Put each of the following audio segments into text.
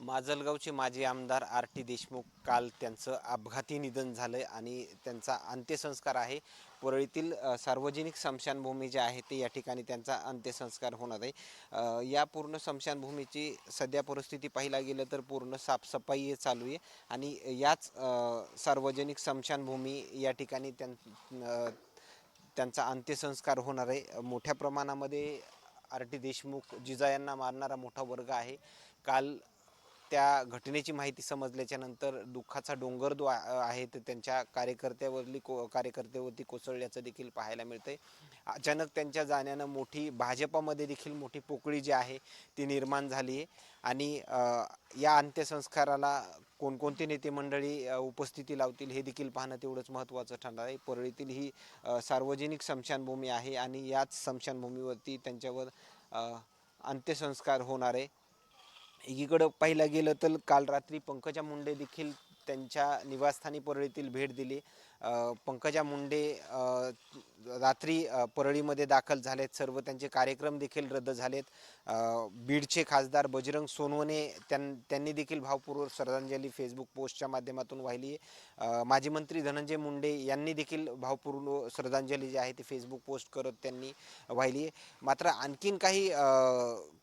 माजलगावचे माजी आमदार R T Deshmukh काल त्यांचं अपघाती निधन झालं आणि त्यांचा अंत्यसंस्कार आहे. परळीतील सार्वजनिक स्मशानभूमी जे आहे ते या ठिकाणी त्यांचा अंत्यसंस्कार होणार आहे. या पूर्ण स्मशानभूमीची सध्या परिस्थिती पाहिला गेलं तर पूर्ण साफसफाई चालू आहे आणि याच सार्वजनिक स्मशानभूमी या ठिकाणी त्यां त्यांचा अंत्यसंस्कार होणार आहे. मोठ्या प्रमाणामध्ये आर टी देशमुख जिजा यांना मारणारा मोठा वर्ग आहे. काल त्या घटनेची माहिती समजल्याच्या नंतर दुःखाचा डोंगर जो आहे ते त्यांच्या कार्यकर्त्यावरली को कार्यकर्त्यावरती कोसळल्याचं देखील पाहायला मिळतंय. अचानक त्यांच्या जाण्यानं मोठी भाजपामध्ये देखील मोठी पोकळी जी आहे ती निर्माण झाली आहे. आणि या अंत्यसंस्काराला कोणकोणते नेते मंडळी उपस्थिती लावतील हे देखील पाहणं तेवढंच महत्त्वाचं ठरणार आहे. परळीतील ही सार्वजनिक स्मशानभूमी आहे आणि याच स्मशानभूमीवरती त्यांच्यावर अंत्यसंस्कार होणार आहे. एकीकडं पाहिलं गेलं तर काल रात्री पंकजा मुंडे देखील त्यांच्या निवासस्थानी परळीतील भेट दिली. पंकजा मुंडे रात्री परळीमध्ये दाखल झालेत. सर्व त्यांचे कार्यक्रम देखील रद्द झालेत. बीडचे खासदार बजरंग सोनवणे त्यां त्यांनी देखील भावपूर्वक श्रद्धांजली फेसबुक पोस्टच्या माध्यमातून वाहिली आहे. माजी मंत्री धनंजय मुंडे यांनी देखील भावपूर्व श्रद्धांजली जी आहे ती फेसबुक पोस्ट करत त्यांनी वाहिली आहे. मात्र आणखीन काही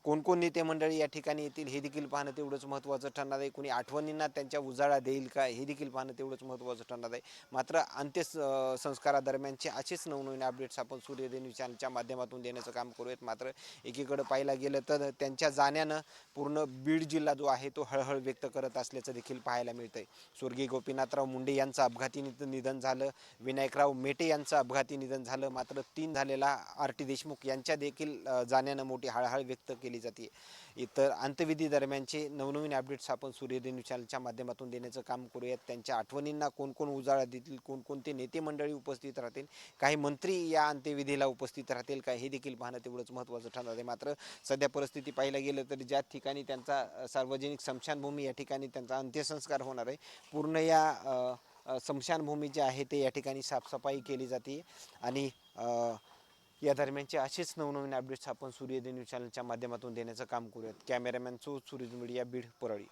कोणकोण नेते मंडळी या ठिकाणी येतील हे देखील पाहणं तेवढंच महत्त्वाचं ठरणार आहे. कुणी आठवणींना त्यांच्या उजाळा देईल का हे देखील पाहणं तेवढंच महत्त्वाचं ठरणार आहे. मात्र अंत्य संस्कारादरम्यानचे असेच नवनवीन अपडेट्स आपण सूर्यदेव न्यूज चॅनलच्या माध्यमातून देण्याचं काम करूयात. मात्र एकीकडे पाहायला गेलं तर त्यांच्या जाण्यानं पूर्ण बीड जिल्हा जो आहे तो हळहळ व्यक्त करत असल्याचं देखील पाहायला मिळतंय. स्वर्गीय गोपीनाथराव मुंडे यांचं अपघाती निधन झालं. विनायकराव मेटे यांचं अपघाती निधन झालं. मात्र तीन झालेला आर टी देशमुख यांच्या देखील जाण्यानं मोठी हळहळ व्यक्त केली जाते. इतर अंत्यविधी दरम्यानचे नवनवीन अपडेट्स आपण सूर्यदेव न्यूज चॅनलच्या माध्यमातून देण्याचं काम करूयात. त्यांच्या आठवणींना कोण कोण उजाळा देतील कोण कोणकोणते नेते मंडळी उपस्थित राहतील? काही मंत्री या अंत्यविधीला उपस्थित राहतील का? हे देखील पाहणं तेवढंच महत्त्वाचं ठरणार आहे. मात्र सध्या परिस्थिती पाहायला गेलं तर ज्या ठिकाणी त्यांचा सार्वजनिक स्मशानभूमी या ठिकाणी त्यांचा अंत्यसंस्कार होणार आहे पूर्ण या स्मशानभूमी जी आहे ते या ठिकाणी साफसफाई केली जाते. आणि या दरम्यानचे असेच नवनवीन अपडेट्स आपण सूर्यदेव न्यूज चॅनलच्या माध्यमातून देण्याचं काम करूयात. Cameraman so Surya media Beed Parli.